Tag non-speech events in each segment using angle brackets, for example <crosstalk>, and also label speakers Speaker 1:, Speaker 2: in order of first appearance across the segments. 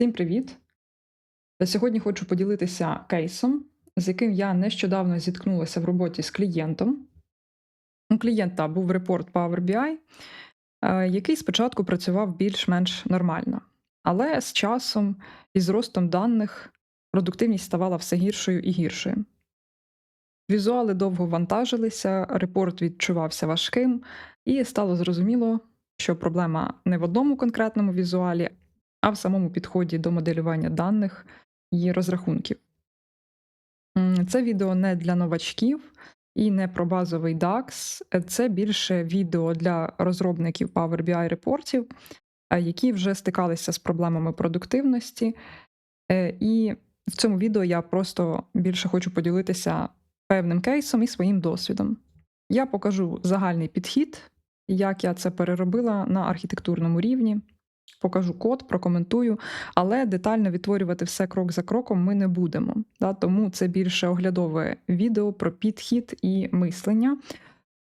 Speaker 1: Всім привіт! Сьогодні хочу поділитися кейсом, з яким я нещодавно зіткнулася в роботі з клієнтом. У клієнта був репорт Power BI, е, який спочатку працював більш-менш нормально. Але з часом і зростом даних продуктивність ставала все гіршою і гіршою. Візуали довго вантажилися, репорт відчувався важким, і стало зрозуміло, що проблема не в одному конкретному візуалі, а в самому підході до моделювання даних і розрахунків. Це відео не для новачків і не про базовий DAX, це більше відео для розробників Power BI репортів, е, які вже стикалися з проблемами продуктивності. Е, І в цьому відео я просто більше хочу поділитися певним кейсом і своїм досвідом. Я покажу загальний підхід, як я це переробила на архітектурному рівні. Покажу код, прокоментую, але детально відтворювати все крок за кроком ми не будемо. Да? Тому це більше оглядове відео про підхід і мислення.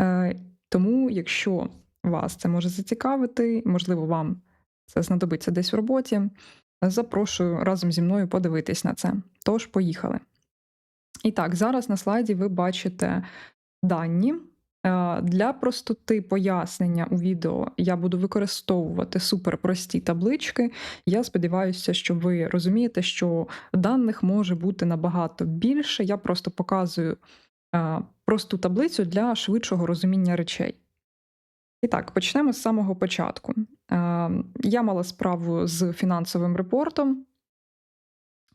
Speaker 1: Е, тому, якщо вас це може зацікавити, можливо, вам це знадобиться десь в роботі, запрошую разом зі мною подивитись на це. Тож, поїхали. І так, зараз на слайді ви бачите дані. Е, Для простоти пояснення у відео я буду використовувати суперпрості таблички. Я сподіваюся, що ви розумієте, що даних може бути набагато більше. Я просто показую е, просту таблицю для швидшого розуміння речей. І так, почнемо з самого початку. Е, Я мала справу з фінансовим репортом,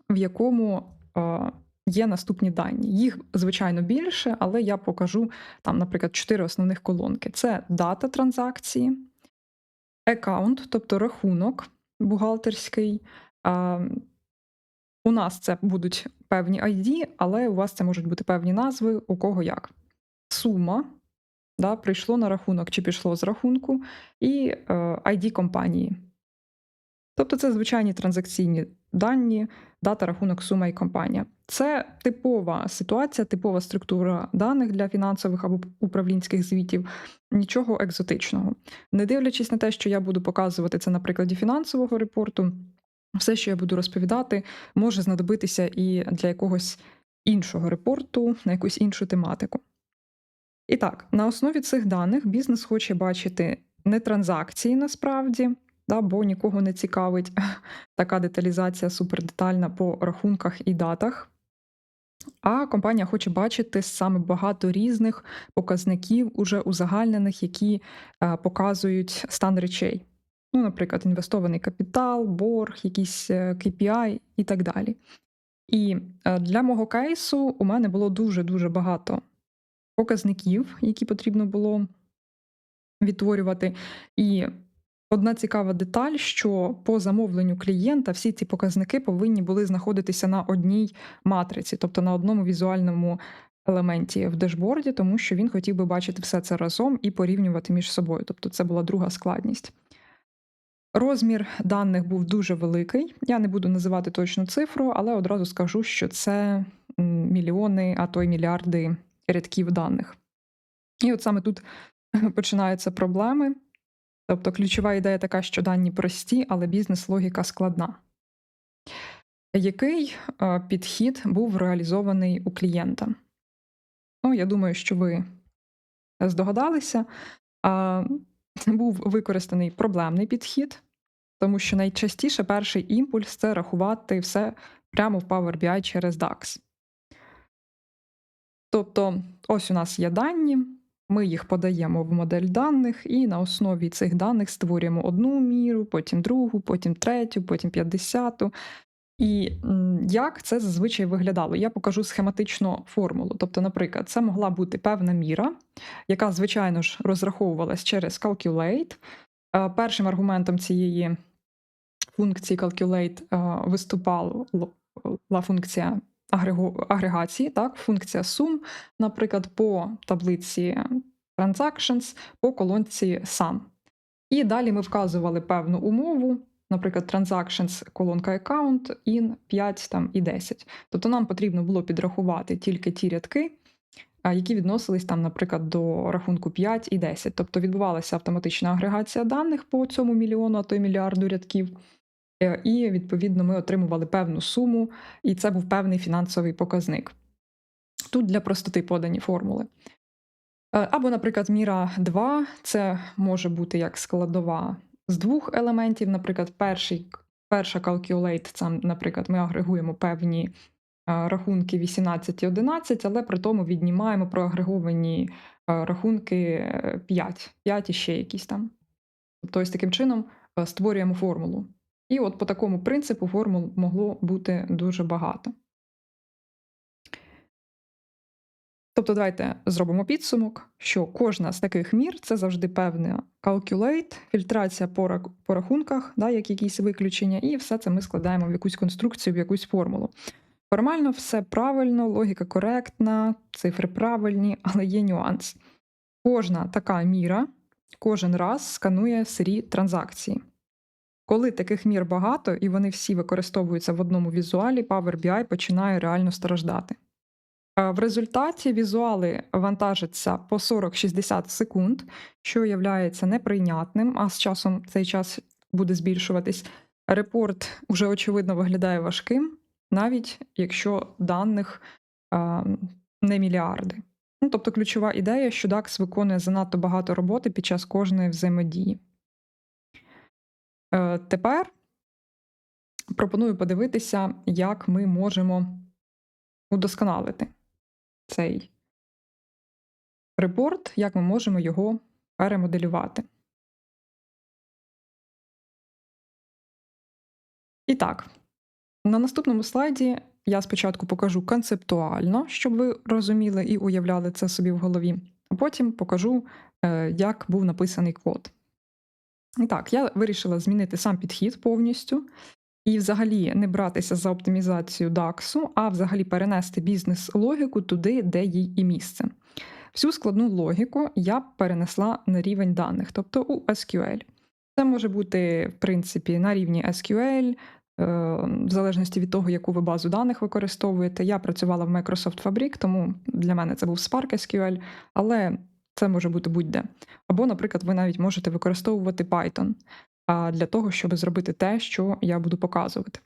Speaker 1: в якому є наступні дані. Їх, звичайно, більше, але я покажу там, наприклад, чотири основних колонки: це дата транзакції, аккаунт, тобто рахунок бухгалтерський. У нас це будуть певні ID, але у вас це можуть бути певні назви, у кого як. Сума, да, прийшло на рахунок чи пішло з рахунку, і е, ID компанії. Тобто це звичайні транзакційні дані, дата, рахунок, сума і компанія. Це типова ситуація, типова структура даних для фінансових або управлінських звітів, нічого екзотичного. Не дивлячись на те, що я буду показувати це на прикладі фінансового репорту, все, що я буду розповідати, може знадобитися і для якогось іншого репорту, на якусь іншу тематику. І так, на основі цих даних бізнес хоче бачити не транзакції насправді, да, бо нікого не цікавить <laughs> така деталізація супердетальна по рахунках і датах. А компанія хоче бачити саме багато різних показників, уже узагальнених, які е, показують стан речей. Ну, наприклад, інвестований капітал, борг, якісь е, KPI і так далі. І е, для мого кейсу у мене було дуже-дуже багато показників, які потрібно було відтворювати. І одна цікава деталь, що по замовленню клієнта всі ці показники повинні були знаходитися на одній матриці, тобто на одному візуальному елементі в дешборді, тому що він хотів би бачити все це разом і порівнювати між собою. Тобто це була друга складність. Розмір даних був дуже великий. Я не буду називати точну цифру, але одразу скажу, що це мільйони, а то й мільярди рядків даних. І от саме тут починаються проблеми. Тобто ключова ідея така, що дані прості, але бізнес-логіка складна. Який е, підхід був реалізований у клієнта? Ну, я думаю, що ви здогадалися. Був використаний проблемний підхід, тому що найчастіше перший імпульс це рахувати все прямо в Power BI через DAX. Тобто, ось у нас є дані, ми їх подаємо в модель даних, і на основі цих даних створюємо одну міру, потім другу, потім третю, потім п'ятдесяту. І як це зазвичай виглядало? Я покажу схематичну формулу. Тобто, наприклад, це могла бути певна міра, яка, звичайно ж, розраховувалась через calculate. Е, Першим аргументом цієї функції calculate е, виступала функція агрегації, так, функція сум, наприклад, по таблиці transactions, по колонці sum. І далі ми вказували певну умову, наприклад, transactions, колонка account, in 5 там, і 10. Тобто нам потрібно було підрахувати тільки ті рядки, які відносились там, наприклад, до рахунку 5 і 10. Тобто відбувалася автоматична агрегація даних по цьому мільйону, а то й мільярду рядків. Е, і відповідно ми отримували певну суму, і це був певний фінансовий показник. Тут для простоти подані формули. Е, Або, наприклад, міра 2 це може бути як складова з двох елементів. Наприклад, перший, перша calculate, це, наприклад, ми агрегуємо певні е, рахунки 18 і 11, але при тому віднімаємо проагреговані рахунки е, 5, 5 і ще якісь там. Тобто, таким чином створюємо формулу. І от по такому принципу формул могло бути дуже багато. Тобто, давайте зробимо підсумок, що кожна з таких мір це завжди певна calculate, фільтрація по, рахунках, да, як якісь виключення, і все це ми складаємо в якусь конструкцію, в якусь формулу. Формально все правильно, логіка коректна, цифри правильні, <laughs> але є нюанс. Кожна така міра кожен раз сканує сирі транзакції. Коли таких мір багато і вони всі використовуються в одному візуалі, Power BI починає реально страждати. Е, В результаті візуали вантажаться по 40-60 секунд, що є неприйнятним, а з часом цей час буде збільшуватись. Репорт вже очевидно виглядає важким, навіть якщо даних а, не мільярди. Ну, тобто ключова ідея, що DAX виконує занадто багато роботи під час кожної взаємодії. Е, Тепер пропоную подивитися, як ми можемо удосконалити цей репорт, як ми можемо його перемоделювати. І так, на наступному слайді я спочатку покажу концептуально, щоб ви розуміли і уявляли це собі в голові, а потім покажу, е, як був написаний код. Так, я вирішила змінити сам підхід повністю і взагалі не братися за оптимізацію DAX, а взагалі перенести бізнес-логіку туди, де їй і місце. Всю складну логіку я перенесла на рівень даних, тобто у SQL. Це може бути, в принципі, на рівні SQL, е, в залежності від того, яку ви базу даних використовуєте. Я працювала в Microsoft Fabric, тому для мене це був Spark SQL, але це може бути будь-де. Або, наприклад, ви навіть можете використовувати Python для того, щоб зробити те, що я буду показувати.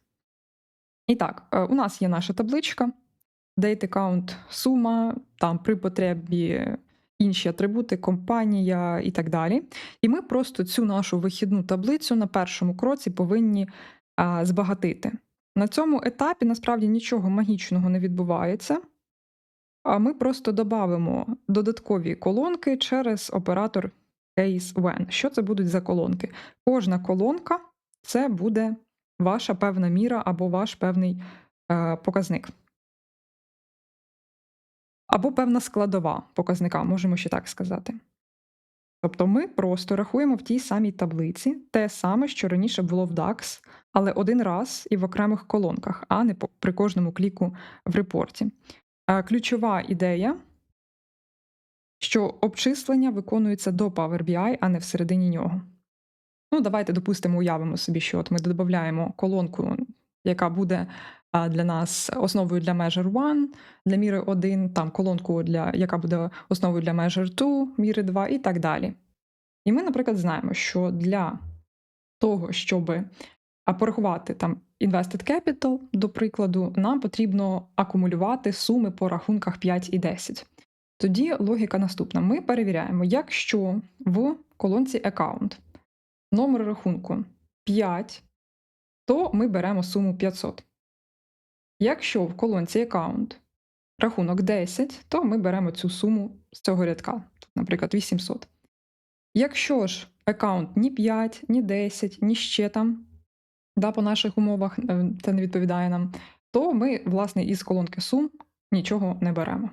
Speaker 1: І так, е, у нас є наша табличка, date count сума, там при потребі інші атрибути, компанія і так далі. І ми просто цю нашу вихідну таблицю на першому кроці повинні збагатити. На цьому етапі насправді нічого магічного не відбувається. А ми просто додамо додаткові колонки через оператор case when. Що це будуть за колонки? Кожна колонка це буде ваша певна міра або ваш певний е, показник. Або певна складова показника, можемо ще так сказати. Тобто ми просто рахуємо в тій самій таблиці те саме, що раніше було в DAX, але один раз і в окремих колонках, а не при кожному кліку в репорті. Ключова ідея, що обчислення виконуються до Power BI, а не всередині нього. Ну, давайте, допустимо, уявимо собі, що от ми додаємо колонку, яка буде для нас основою для Measure 1, для міри 1, там колонку, для, яка буде основою для Measure 2, міри 2 і так далі. І ми, наприклад, знаємо, що для того, щоб а, порахувати там Invested Capital, до прикладу, нам потрібно акумулювати суми по рахунках 5 і 10. Тоді логіка наступна: ми перевіряємо, якщо в колонці Account номер рахунку 5, то ми беремо суму 500. Якщо в колонці Account рахунок 10, то ми беремо цю суму з цього рядка, наприклад, 800. Якщо ж аккаунт ні 5, ні 10, ні ще там, да, по наших умовах е, це не відповідає нам, то ми, власне, із колонки сум нічого не беремо.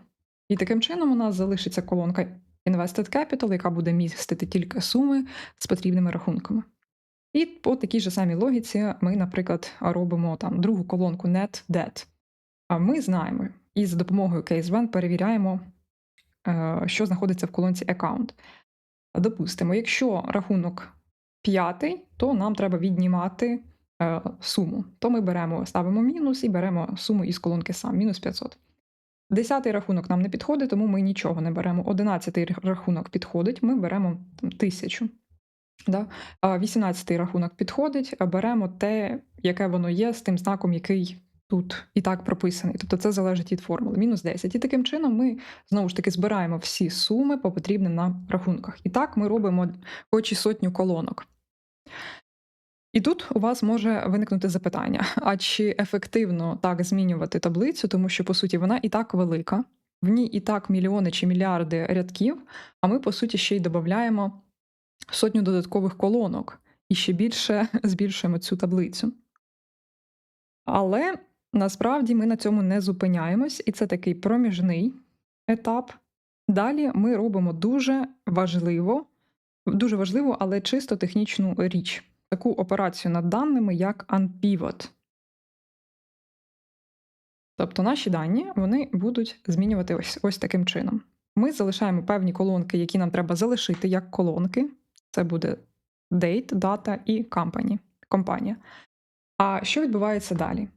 Speaker 1: І таким чином у нас залишиться колонка Invested Capital, яка буде містити тільки суми з потрібними рахунками. І по такій же самій логіці ми, наприклад, робимо там другу колонку Net Debt. А ми знаємо і за допомогою CaseVen перевіряємо, е, що знаходиться в колонці Account. Допустимо, якщо рахунок п'ятий, то нам треба віднімати суму. То ми беремо, ставимо мінус і беремо суму із колонки сам, мінус 500. Десятий рахунок нам не підходить, тому ми нічого не беремо. Одинадцятий рахунок підходить, ми беремо там, тисячу. Да? А 18-й рахунок підходить, беремо те, яке воно є, з тим знаком, який тут і так прописаний. Тобто це залежить від формули. Мінус 10. І таким чином ми знову ж таки збираємо всі суми по потрібним нам рахунках. І так ми робимо хоч і сотню колонок. І тут у вас може виникнути запитання: а чи ефективно так змінювати таблицю, тому що, по суті, вона і так велика, в ній і так мільйони чи мільярди рядків, а ми, по суті, ще й додаємо сотню додаткових колонок і ще більше <laughs> збільшуємо цю таблицю. Але насправді ми на цьому не зупиняємось, і це такий проміжний етап. Далі ми робимо дуже важливо, дуже важливу, але чисто технічну річ таку операцію над даними, як unpivot. Тобто наші дані вони будуть змінювати ось, ось таким чином. Ми залишаємо певні колонки, які нам треба залишити як колонки. Це буде date, data і company, компанія. А що відбувається далі?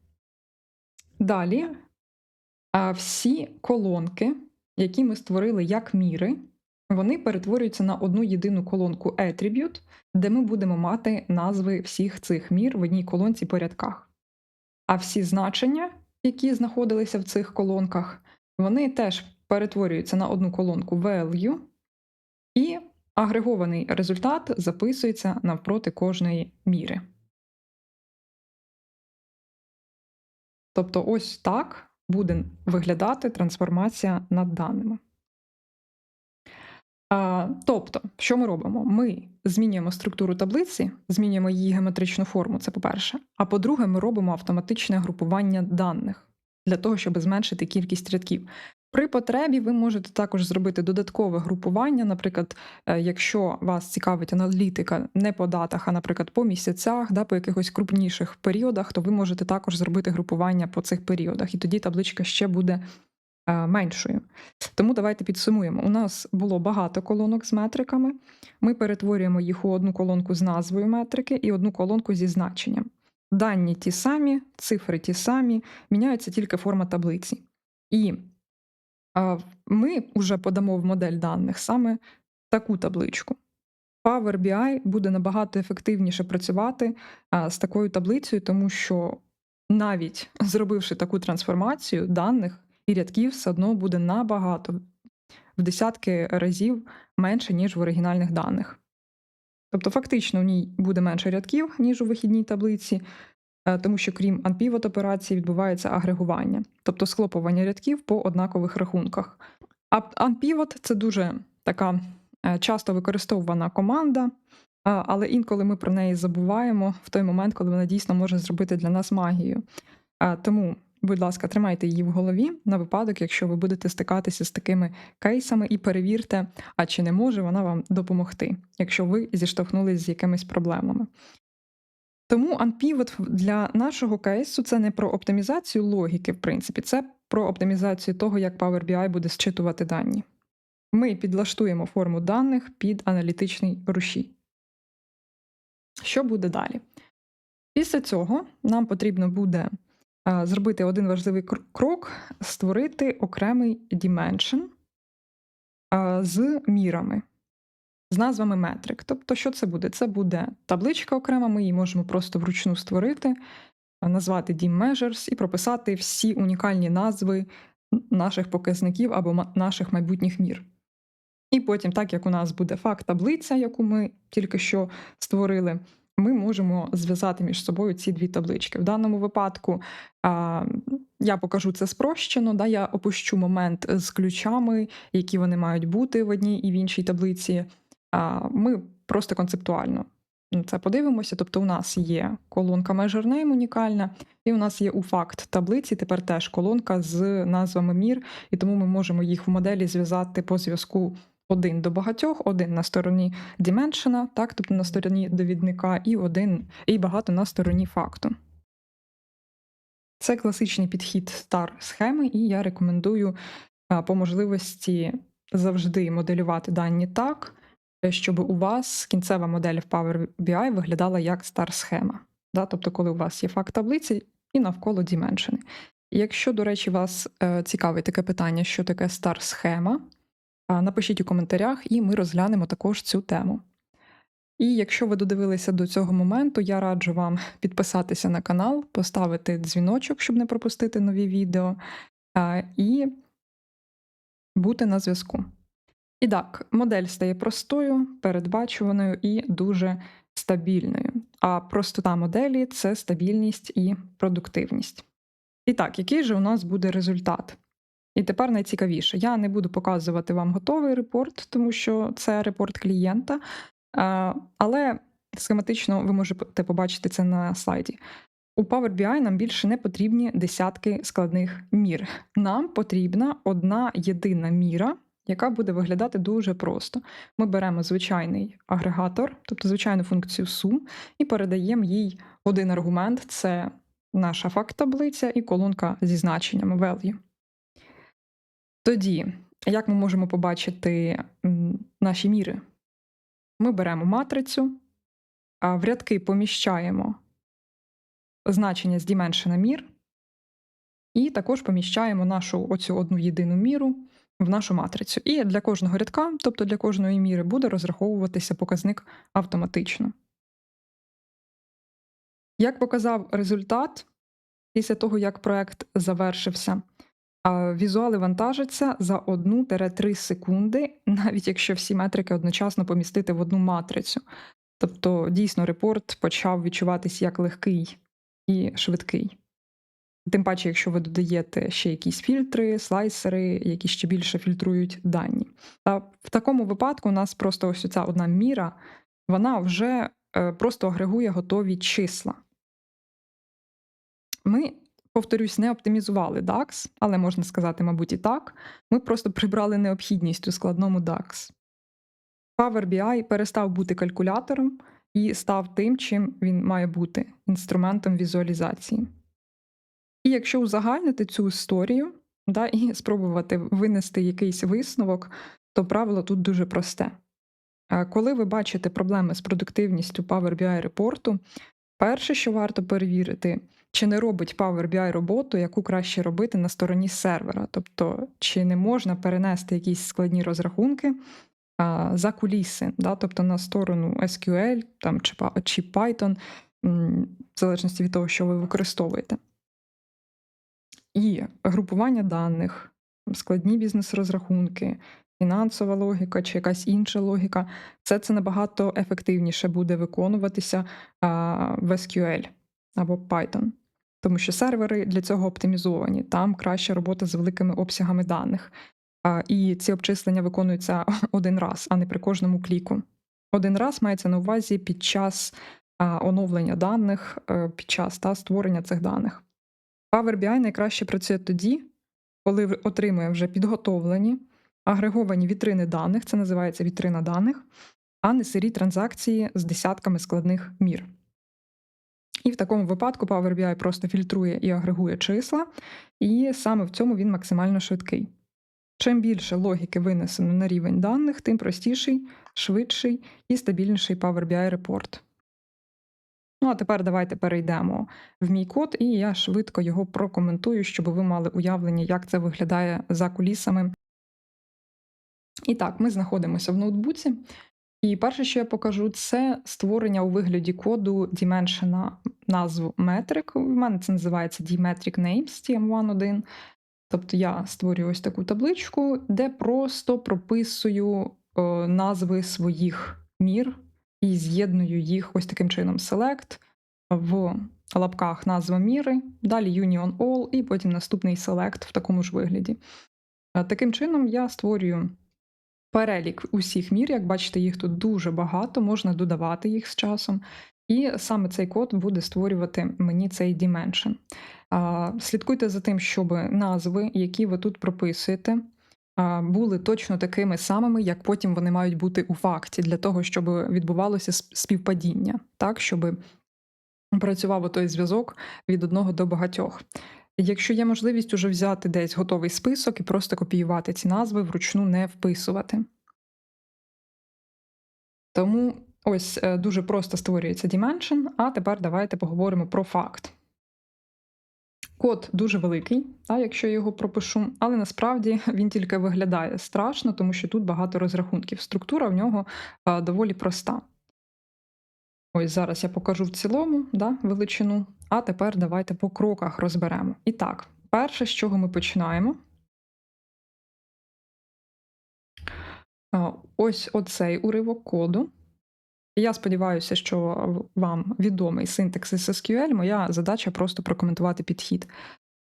Speaker 1: Далі всі колонки, які ми створили як міри, вони перетворюються на одну єдину колонку Attribute, де ми будемо мати назви всіх цих мір в одній колонці по рядках. А всі значення, які знаходилися в цих колонках, вони теж перетворюються на одну колонку value, і агрегований результат записується навпроти кожної міри. Тобто, ось так буде виглядати трансформація над даними. А, Тобто, що ми робимо? Ми змінюємо структуру таблиці, змінюємо її геометричну форму, це по-перше. А по-друге, ми робимо автоматичне групування даних для того, щоб зменшити кількість рядків. При потребі ви можете також зробити додаткове групування. Наприклад, е, якщо вас цікавить аналітика не по датах, а, наприклад, по місяцях, да, по якихось крупніших періодах, то ви можете також зробити групування по цих періодах, і тоді табличка ще буде меншою. Тому давайте підсумуємо. У нас було багато колонок з метриками. Ми перетворюємо їх у одну колонку з назвою метрики і одну колонку зі значенням. Дані ті самі, цифри ті самі, міняється тільки форма таблиці. І ми вже подамо в модель даних саме таку табличку. Power BI буде набагато ефективніше працювати з такою таблицею, тому що навіть зробивши таку трансформацію даних, і рядків все одно буде набагато в десятки разів менше, ніж в оригінальних даних. Тобто, фактично, в ній буде менше рядків, ніж у вихідній таблиці, е, тому що крім unpivot операції відбувається агрегування, тобто схлопування рядків по однакових рахунках. А unpivot – це дуже така е, часто використовувана команда, але інколи ми про неї забуваємо в той момент, коли вона дійсно може зробити для нас магію. Тому Будь ласка, тримайте її в голові на випадок, якщо ви будете стикатися з такими кейсами, і перевірте, а чи не може вона вам допомогти, якщо ви зіштовхнулись з якимись проблемами. Тому Unpivot для нашого кейсу це не про оптимізацію логіки, в принципі, це про оптимізацію того, як Power BI буде зчитувати дані. Ми підлаштуємо форму даних під аналітичний рушій. Що буде далі? Після цього нам потрібно буде зробити один важливий крок створити окремий dimension з мірами, з назвами метрик. Тобто, що це буде? Це буде табличка окрема, ми її можемо просто вручну створити, назвати dim measures і прописати всі унікальні назви наших показників або наших майбутніх мір. І потім, так як у нас буде факт таблиця, яку ми тільки що створили, ми можемо зв'язати між собою ці дві таблички. В даному випадку а, я покажу це спрощено. Да, Я опущу момент з ключами, які вони мають бути в одній і в іншій таблиці. А, Ми просто концептуально на це подивимося. Тобто, у нас є колонка Measure Name унікальна, і у нас є у факт таблиці. Тепер теж колонка з назвами мір, і тому ми можемо їх в моделі зв'язати по зв'язку один до багатьох, один на стороні dimension, так, тобто на стороні довідника, і один, і багато на стороні факту. Це класичний підхід стар схеми, і я рекомендую по можливості завжди моделювати дані так, щоб у вас кінцева модель в Power BI виглядала як стар схема. Да? Тобто, коли у вас є факт таблиці і навколо dimension. Якщо, до речі, вас е, цікавить таке питання, що таке стар схема, Напишіть у коментарях, і ми розглянемо також цю тему. І якщо ви додивилися до цього моменту, я раджу вам <laughs> підписатися на канал, поставити дзвіночок, щоб не пропустити нові відео, і бути на зв'язку. І так, модель стає простою, передбачуваною і дуже стабільною. А простота моделі це стабільність і продуктивність. І так, який же у нас буде результат? І тепер найцікавіше. Я не буду показувати вам готовий репорт, тому що це репорт клієнта. Але схематично ви можете побачити це на слайді. У Power BI нам більше не потрібні десятки складних мір. Нам потрібна одна єдина міра, яка буде виглядати дуже просто. Ми беремо звичайний агрегатор, тобто звичайну функцію sum, і передаємо їй один аргумент це наша факт-таблиця і колонка зі значеннями value. Тоді, як ми можемо побачити наші міри? Ми беремо матрицю, в рядки поміщаємо значення з dimension мір, і також поміщаємо нашу оцю одну єдину міру в нашу матрицю. І для кожного рядка, тобто для кожної міри, буде розраховуватися показник автоматично. Як показав результат, після того, як проект завершився, візуали вантажаться за 1-3 секунди, навіть якщо всі метрики одночасно помістити в одну матрицю. Тобто, дійсно, репорт почав відчуватись як легкий і швидкий. Тим паче, якщо ви додаєте ще якісь фільтри, слайсери, які ще більше фільтрують дані. Та в такому випадку у нас просто ось ця одна міра, вона вже е, просто агрегує готові числа. Ми, повторюсь, не оптимізували DAX, але можна сказати, мабуть, і так. Ми просто прибрали необхідність у складному DAX. Power BI перестав бути калькулятором і став тим, чим він має бути інструментом візуалізації. І якщо узагальнити цю історію да, і спробувати винести якийсь висновок, то правило тут дуже просте. Е, Коли ви бачите проблеми з продуктивністю Power BI репорту, перше, що варто перевірити, чи не робить Power BI роботу, яку краще робити на стороні сервера, тобто чи не можна перенести якісь складні розрахунки а, за куліси, да, тобто на сторону SQL там, чи, чи Python, в залежності від того, що ви використовуєте. І групування даних, складні бізнес-розрахунки, фінансова логіка чи якась інша логіка, все це набагато ефективніше буде виконуватися в SQL або Python. Тому що сервери для цього оптимізовані, там краща робота з великими обсягами даних. І ці обчислення виконуються <laughs> один раз, а не при кожному кліку. Один раз мається на увазі під час оновлення даних, е, під час та, створення цих даних. Power BI найкраще працює тоді, коли отримує вже підготовлені, агреговані вітрини даних, це називається вітрина даних, а не сирі транзакції з десятками складних мір. І в такому випадку Power BI просто фільтрує і агрегує числа, і саме в цьому він максимально швидкий. Чим більше логіки винесено на рівень даних, тим простіший, швидший і стабільніший Power BI репорт. Ну, а тепер давайте перейдемо в мій код, і я швидко його прокоментую, щоб ви мали уявлення, як це виглядає за кулісами. І так, ми знаходимося в ноутбуці. І перше, що я покажу, це створення у вигляді коду діменшена назву метрик. У мене це називається Dmetric Names TM11. Тобто я створюю ось таку табличку, де просто прописую е, назви своїх мір і з'єдную їх ось таким чином: Select в лапках назва міри, далі Union All, і потім наступний Select в такому ж вигляді. Е, Таким чином я створюю перелік усіх мір. Як бачите, їх тут дуже багато, можна додавати їх з часом. І саме цей код буде створювати мені цей dimension. Слідкуйте за тим, щоб назви, які ви тут прописуєте, були точно такими самими, як потім вони мають бути у факті, для того, щоб відбувалося співпадіння, так, щоб працював той зв'язок від одного до багатьох. Якщо є можливість уже взяти десь готовий список і просто копіювати ці назви, вручну не вписувати. Тому ось е, дуже просто створюється dimension, а тепер давайте поговоримо про факт. Код дуже великий, та, якщо я його пропишу, але насправді <laughs> він тільки виглядає страшно, тому що тут багато розрахунків. Структура в нього е, доволі проста. Ось зараз я покажу в цілому да, величину, а тепер давайте по кроках розберемо. І так, перше, з чого ми починаємо. Ось оцей уривок коду. Я сподіваюся, що вам відомий синтекс SQL. Моя задача просто прокоментувати підхід.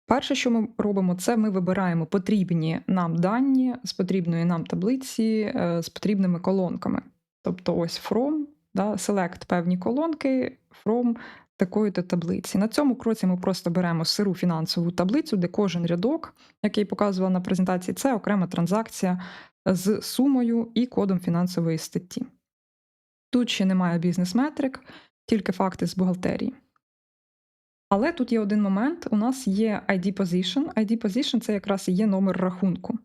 Speaker 1: Перше, що ми робимо, це ми вибираємо потрібні нам дані з потрібної нам таблиці е, з потрібними колонками. Тобто, ось from, да, select певні колонки from такої-то таблиці. На цьому кроці ми просто беремо сиру фінансову таблицю, де кожен рядок, який показувала на презентації, це окрема транзакція з сумою і кодом фінансової статті. Тут ще немає бізнес-метрик, тільки факти з бухгалтерії. Але тут є один момент: у нас є ID Position. ID Position це якраз і є номер рахунку.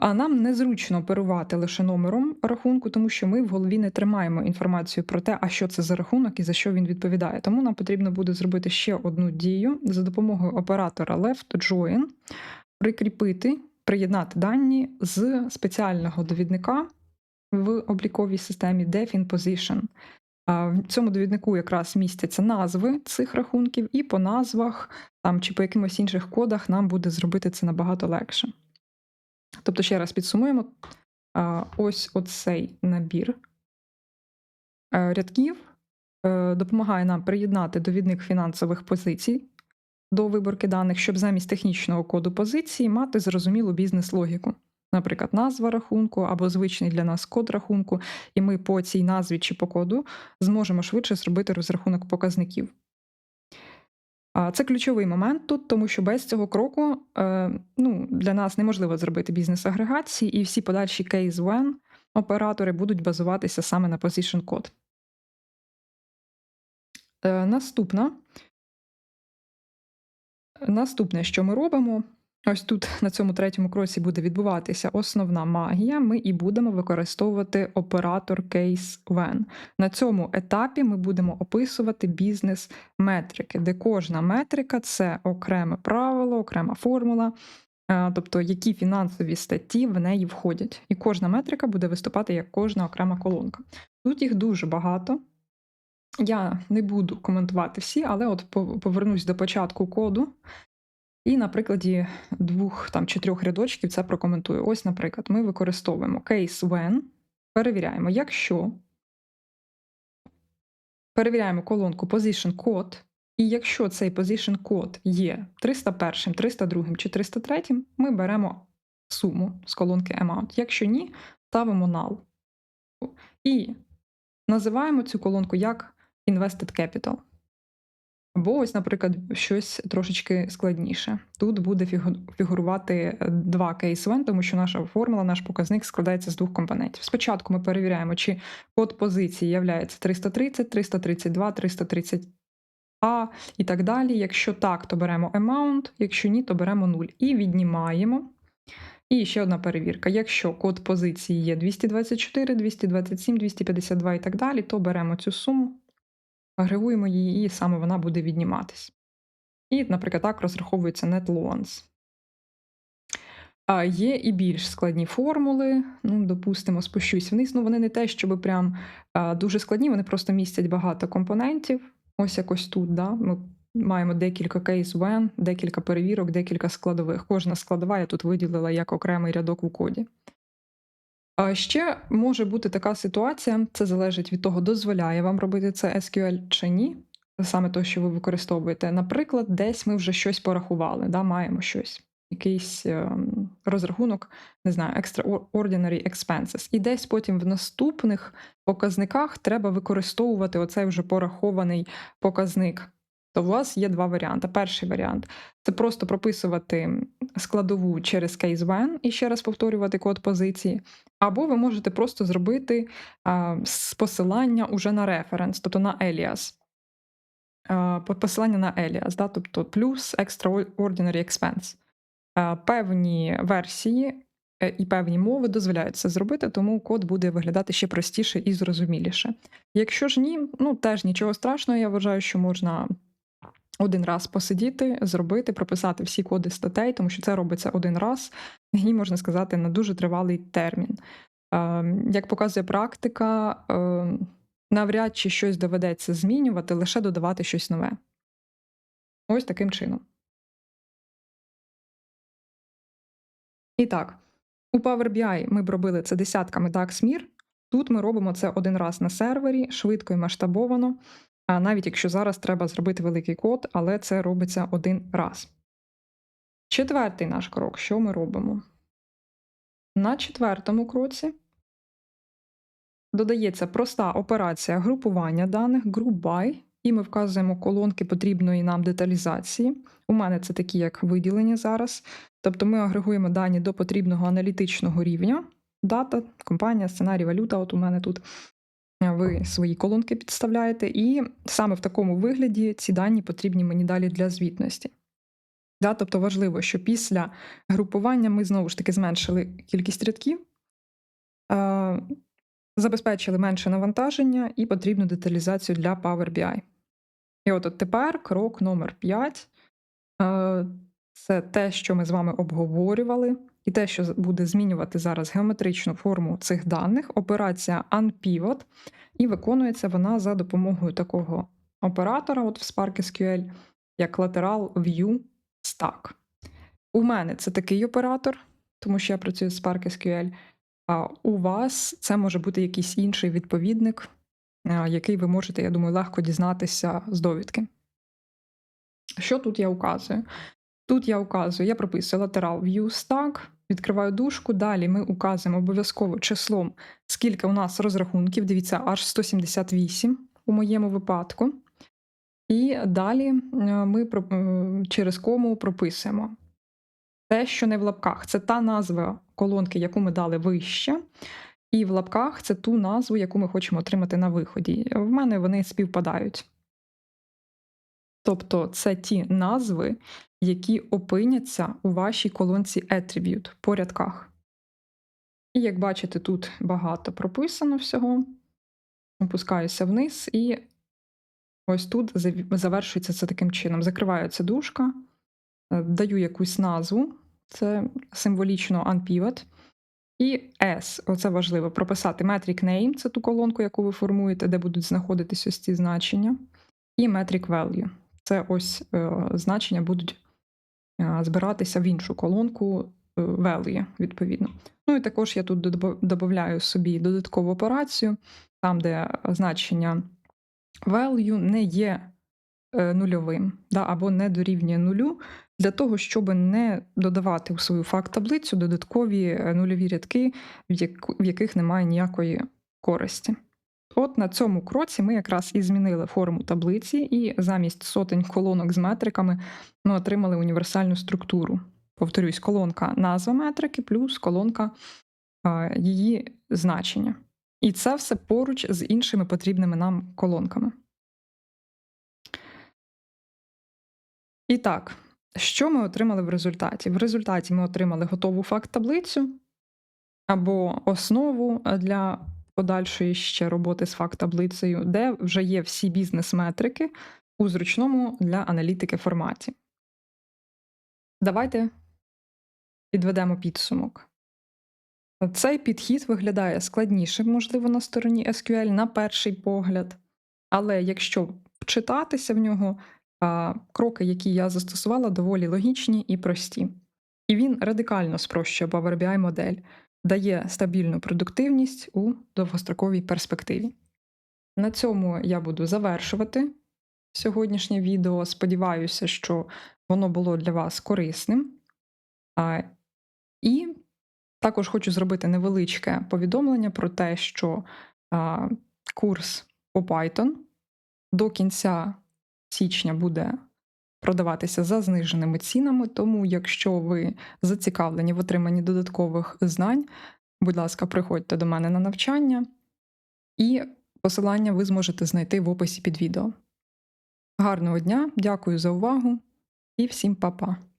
Speaker 1: А нам незручно оперувати лише номером рахунку, тому що ми в голові не тримаємо інформацію про те, а що це за рахунок і за що він відповідає. Тому нам потрібно буде зробити ще одну дію за допомогою оператора left прикріпити, приєднати дані з спеціального довідника в обліковій системі Defin Position. В цьому довіднику якраз містяться назви цих рахунків, і по назвах там, чи по якимось інших кодах нам буде зробити це набагато легше. Тобто, ще раз підсумуємо: ось оцей набір е, рядків е, допомагає нам приєднати довідник фінансових позицій до виборки даних, щоб замість технічного коду позиції мати зрозумілу бізнес-логіку. Наприклад, назва рахунку або звичний для нас код рахунку, і ми по цій назві чи по коду зможемо швидше зробити розрахунок показників. Це ключовий момент тут, тому що без цього кроку е, ну, для нас неможливо зробити бізнес-агрегації, і всі подальші case when оператори будуть базуватися саме на position код. Е, наступна. Наступне, що ми робимо, Ось тут на цьому третьому кроці буде відбуватися основна магія. Ми і будемо використовувати оператор case when. На цьому етапі ми будемо описувати бізнес-метрики, де кожна метрика це окреме правило, окрема формула, тобто які фінансові статті в неї входять. І кожна метрика буде виступати як кожна окрема колонка. Тут їх дуже багато. Я не буду коментувати всі, але от повернусь до початку коду. І на прикладі двох там чи трьох рядочків це прокоментую. Ось, наприклад, ми використовуємо case when, перевіряємо, якщо перевіряємо колонку position code, і якщо цей position код є 301, 302 чи 303, ми беремо суму з колонки amount. Якщо ні, ставимо null. І називаємо цю колонку як invested capital. Або ось, наприклад, щось трошечки складніше. Тут буде фігурувати е, два кейс-вен, тому що наша формула, наш показник складається з двох компонентів. Спочатку ми перевіряємо, чи код позиції є 330, 332, 330 А і так далі. Якщо так, то беремо amount, якщо ні, то беремо 0. І віднімаємо. І ще одна перевірка. Якщо код позиції є 224, 227, 252 і так далі, то беремо цю суму агрегуємо її, і саме вона буде відніматись. І, наприклад, так розраховується net loans. А Є і більш складні формули, ну, допустимо, спущусь вниз. Ну, вони не те, щоб прям дуже складні, вони просто містять багато компонентів. Ось якось тут. да, Ми маємо декілька case when, декілька перевірок, декілька складових. Кожна складова я тут виділила як окремий рядок у коді. А ще може бути така ситуація, це залежить від того, дозволяє вам робити це SQL чи ні, саме те, що ви використовуєте. Наприклад, десь ми вже щось порахували, да, маємо щось, якийсь е, розрахунок, не знаю, extraordinary expenses. І десь потім в наступних показниках треба використовувати оцей вже порахований показник то у вас є два варіанти. Перший варіант це просто прописувати складову через case when і ще раз повторювати код позиції. Або ви можете просто зробити а, посилання уже на референс, тобто на Elias. А, посилання на Elias, да, тобто плюс extraordinary expense. А, певні версії е, і певні мови дозволяють це зробити, тому код буде виглядати ще простіше і зрозуміліше. Якщо ж ні, ну теж нічого страшного, я вважаю, що можна один раз посидіти, зробити, прописати всі коди статей, тому що це робиться один раз, і можна сказати, на дуже тривалий термін. Ем, як показує практика, ем, навряд чи щось доведеться змінювати, лише додавати щось нове. Ось таким чином. І так, у Power BI ми б робили це десятками DAX-мір. Тут ми робимо це один раз на сервері, швидко і масштабовано. А навіть якщо зараз треба зробити великий код, але це робиться один раз. Четвертий наш крок. Що ми робимо? На четвертому кроці додається проста операція групування даних Group By, і ми вказуємо колонки потрібної нам деталізації. У мене це такі, як виділення зараз. Тобто ми агрегуємо дані до потрібного аналітичного рівня. Дата, компанія, сценарій, валюта. От у мене тут ви свої колонки підставляєте, і саме в такому вигляді ці дані потрібні мені далі для звітності. Да, тобто важливо, що після групування ми знову ж таки зменшили кількість рядків, е, забезпечили менше навантаження і потрібну деталізацію для Power BI. І от, от тепер крок номер 5 е, це те, що ми з вами обговорювали, і те, що буде змінювати зараз геометричну форму цих даних, операція unpivot, і виконується вона за допомогою такого оператора, от в Spark SQL, як lateral view stack. У мене це такий оператор, тому що я працюю з Spark SQL, а у вас це може бути якийсь інший відповідник, який ви можете, я думаю, легко дізнатися з довідки. Що тут я указую? Тут я указую, я прописую lateral view stack, відкриваю дужку, далі ми указуємо обов'язково числом, скільки у нас розрахунків, дивіться, аж 178 у моєму випадку. І далі е, ми е, через кому прописуємо те, що не в лапках. Це та назва колонки, яку ми дали вище, і в лапках це ту назву, яку ми хочемо отримати на виході. В мене вони співпадають. Тобто це ті назви, які опиняться у вашій колонці Attribute по рядках. І як бачите, тут багато прописано всього. Опускаюся вниз, і ось тут завершується це таким чином. Закривається дужка, е, даю якусь назву, це символічно unpivot. І S, оце важливо, прописати metric name, це ту колонку, яку ви формуєте, де будуть знаходитись ось ці значення. І metric value. Це ось е, значення будуть е, збиратися в іншу колонку е, value, відповідно. Ну і також я тут додаю собі додаткову операцію, там, де значення value не є е, нульовим, да, або не дорівнює нулю, для того, щоб не додавати у свою факт-таблицю додаткові е, нульові рядки, в яких немає ніякої користі. От на цьому кроці ми якраз і змінили форму таблиці, і замість сотень колонок з метриками ми отримали універсальну структуру. Повторюсь, колонка назва метрики плюс колонка її значення. І це все поруч з іншими потрібними нам колонками. І так, що ми отримали в результаті? В результаті ми отримали готову факт-таблицю або основу для подальшої ще роботи з факт-таблицею, де вже є всі бізнес-метрики у зручному для аналітики форматі. Давайте підведемо підсумок. Цей підхід виглядає складнішим, можливо, на стороні SQL на перший погляд, але якщо вчитатися в нього, кроки, які я застосувала, доволі логічні і прості. І він радикально спрощує Power BI модель, дає стабільну продуктивність у довгостроковій перспективі. На цьому я буду завершувати сьогоднішнє відео. Сподіваюся, що воно було для вас корисним. І також хочу зробити невеличке повідомлення про те, що курс по Python до кінця січня буде продаватися за зниженими цінами. Тому, якщо ви зацікавлені в отриманні додаткових знань, будь ласка, приходьте до мене на навчання, і посилання ви зможете знайти в описі під відео. Гарного дня, дякую за увагу і всім па-па!